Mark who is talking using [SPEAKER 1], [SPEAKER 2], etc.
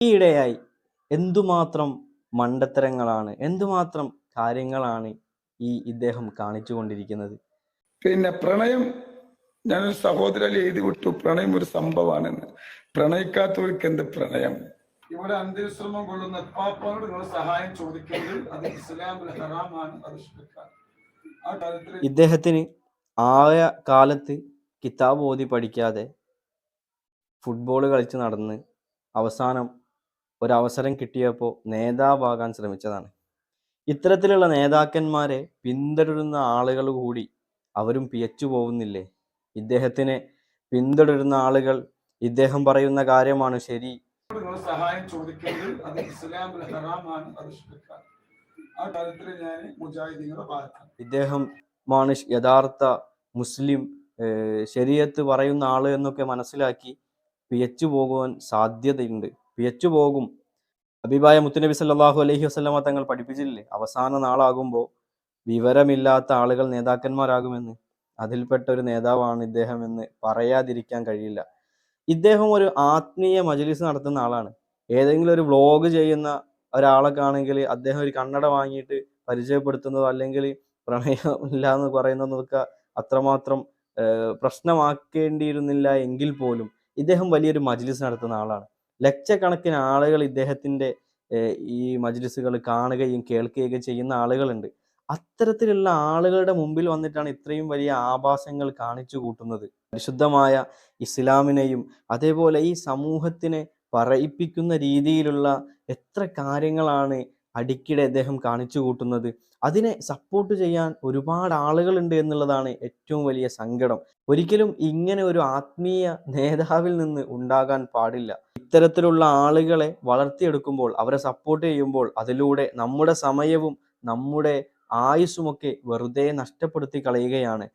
[SPEAKER 1] ഈയിടെയായി എന്തുമാത്രം മണ്ടത്തരങ്ങളാണ് എന്തുമാത്രം കാര്യങ്ങളാണ് ഈ ഇദ്ദേഹം കാണിച്ചു കൊണ്ടിരിക്കുന്നത്
[SPEAKER 2] പിന്നെ പ്രണയം ഞാനൊരു സഹോദരൻ എഴുതി വിട്ടു. പ്രണയം ഒരു സംഭവമാണെന്ന്. പ്രണയിക്കാത്തവർക്ക് എന്ത് പ്രണയം? ഇവിടെ അന്ത്യശ്രമം കൊള്ളുന്ന പാപ്പാനോട് നിങ്ങൾ സഹായം ചോദിക്കുന്നത് അത് ഇസ്ലാമിൽ ഹറാമാണ്. അത്
[SPEAKER 1] ഇദ്ദേഹത്തിന് ആയ കാലത്ത് കിതാബ് ഓതി പഠിക്കാതെ ഫുട്ബോൾ കളിച്ച് നടന്ന് അവസാനം ഒരവസരം കിട്ടിയപ്പോൾ നേതാവാകാൻ ശ്രമിച്ചതാണ്. ഇത്തരത്തിലുള്ള നേതാക്കന്മാരെ പിന്തുടരുന്ന ആളുകൾ കൂടി അവരും പിയച്ചു പോകുന്നില്ലേ? ഇദ്ദേഹത്തിനെ പിന്തുടരുന്ന ആളുകൾ ഇദ്ദേഹം പറയുന്ന കാര്യമാണ് ശരി.
[SPEAKER 2] സഹായം ചോദിക്കുന്നത് അത് ഇസ്ലാമിൽ ഹറാമാണ്. അത് ആ കാര്യത്തിൽ ഞാൻ ഭാഗത്താണ്
[SPEAKER 1] ഇദ്ദേഹമാണ് യഥാർത്ഥ മുസ്ലിം ശരിയത്ത് പറയുന്ന ആൾ എന്നൊക്കെ മനസ്സിലാക്കി പിയച്ചു പോകുവാൻ സാധ്യതയുണ്ട്. പിയച്ചു പോകും. അബിബായ മുത്തുനബി സല്ലാഹു അലഹി വസ്ലമ തങ്ങൾ പഠിപ്പിച്ചില്ലേ? അവസാന നാളാകുമ്പോൾ വിവരമില്ലാത്ത ആളുകൾ നേതാക്കന്മാരാകുമെന്ന്. അതിൽപ്പെട്ട ഒരു നേതാവാണ് ഇദ്ദേഹം എന്ന് പറയാതിരിക്കാൻ കഴിയില്ല. ഇദ്ദേഹം ഒരു ആത്മീയ മജലിസ് നടത്തുന്ന ആളാണ്. ഏതെങ്കിലും ഒരു വ്ലോഗ് ചെയ്യുന്ന ഒരാളൊക്കെ അദ്ദേഹം ഒരു കണ്ണട വാങ്ങിയിട്ട് പരിചയപ്പെടുത്തുന്നതോ അല്ലെങ്കിൽ പ്രണയം ഇല്ല എന്ന് പറയുന്നതൊക്കെ അത്രമാത്രം പ്രശ്നമാക്കേണ്ടിയിരുന്നില്ല എങ്കിൽ പോലും ഇദ്ദേഹം വലിയൊരു മജ്ലിസ് നടത്തുന്ന ആളാണ്. ലക്ഷക്കണക്കിന് ആളുകൾ ഇദ്ദേഹത്തിന്റെ ഈ മജ്ലിസുകൾ കാണുകയും കേൾക്കുകയും ചെയ്യുന്ന ആളുകളുണ്ട്. അത്തരത്തിലുള്ള ആളുകളുടെ മുമ്പിൽ വന്നിട്ടാണ് ഇത്രയും വലിയ ആഭാസങ്ങൾ കാണിച്ചു കൂട്ടുന്നത്. പരിശുദ്ധമായ ഇസ്ലാമിനെയും അതേപോലെ ഈ സമൂഹത്തിനെ പറയിപ്പിക്കുന്ന രീതിയിലുള്ള എത്ര കാര്യങ്ങളാണ് അടിക്കിടെ അദ്ദേഹം കാണിച്ചു കൂട്ടുന്നത്. അതിനെ സപ്പോർട്ട് ചെയ്യാൻ ഒരുപാട് ആളുകളുണ്ട് എന്നുള്ളതാണ് ഏറ്റവും വലിയ സങ്കടം. ഒരിക്കലും ഇങ്ങനെ ഒരു ആത്മീയ നേതാവിൽ നിന്ന് ഉണ്ടാകാൻ പാടില്ല. ഇത്തരത്തിലുള്ള ആളുകളെ വളർത്തിയെടുക്കുമ്പോൾ അവരെ സപ്പോർട്ട് ചെയ്യുമ്പോൾ അതിലൂടെ നമ്മുടെ സമയവും നമ്മുടെ ആയുസ്സുമൊക്കെ വെറുതെ നഷ്ടപ്പെടുത്തി കളയുകയാണ്.